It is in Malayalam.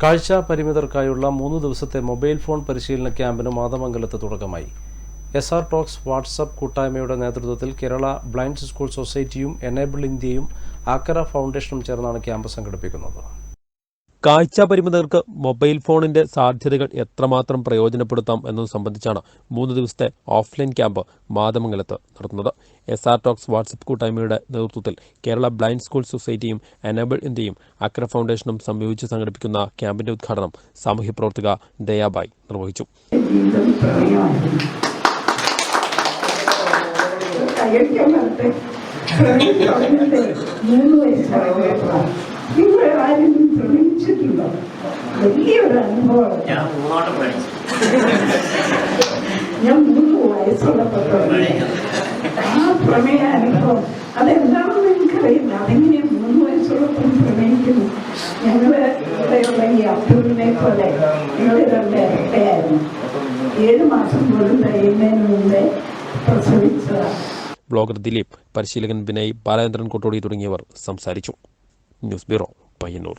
കാഴ്ച പരിമിതർക്കായുള്ള മൂന്ന് ദിവസത്തെ മൊബൈൽ ഫോൺ പരിശീലന ക്യാമ്പിന് മാതമംഗലത്ത് തുടക്കമായി. എസ് ആർ ടോക്സ് വാട്സപ്പ് കൂട്ടായ്മയുടെ നേതൃത്വത്തിൽ കേരള ബ്ലൈൻഡ് സ്കൂൾ സൊസൈറ്റിയും എനേബിൾ ഇന്ത്യയും ആക്കര ഫൗണ്ടേഷനും ചേർന്നാണ് ക്യാമ്പ് സംഘടിപ്പിക്കുന്നത്. കാഴ്ച പരിമിതർക്ക് മൊബൈൽ ഫോണിന്റെ സാധ്യതകൾ എത്രമാത്രം പ്രയോജനപ്പെടുത്താം എന്നത് സംബന്ധിച്ചാണ് മൂന്ന് ദിവസത്തെ ഓഫ്ലൈൻ ക്യാമ്പ് മാതമംഗലത്ത് നടത്തുന്നത്. എസ് ആർ ടോക്സ് വാട്സപ്പ് കൂട്ടായ്മയുടെ നേതൃത്വത്തിൽ കേരള ബ്ലൈൻഡ് സ്കൂൾ സൊസൈറ്റിയും എനേബിൾ ഇന്ത്യയും അക്ര ഫൗണ്ടേഷനും സംയോജിച്ച് സംഘടിപ്പിക്കുന്ന ക്യാമ്പിന്റെ ഉദ്ഘാടനം സാമൂഹ്യ പ്രവർത്തക ദയാബായ് നിർവഹിച്ചു. മൂന്ന് ആരെങ്കിലും പ്രണയിച്ചിട്ടുണ്ടോ വലിയൊരു അനുഭവം ഞാൻ മൂന്നോട്ട് പഠിച്ചു. ഞാൻ മൂന്ന് വയസ്സുള്ളപ്പോൾ തുടങ്ങി ആ പ്രമേയ അനുഭവം. അതെന്താണെന്ന് എനിക്കറിയില്ല. അതെങ്ങനെ മൂന്ന് വയസ്സുള്ളപ്പോൾ പ്രമേയിക്കുന്നു? ഞങ്ങൾ ഇവിടെയുള്ള ഈ അബ്ദുലിനെ പോലെ ഞങ്ങൾ രണ്ട് ഇരട്ടയായിരുന്നു. ഏഴ് മാസം പോലും കഴിയുന്നതിന് മുമ്പേ പ്രസവിച്ചതാണ്. ബ്ലോഗർ ദിലീപ് പരിശീലകൻ വിനയ് ബാലചന്ദ്രൻ കൊട്ടോടി തുടങ്ങിയവർ സംസാരിച്ചു. News bureau Payyannur.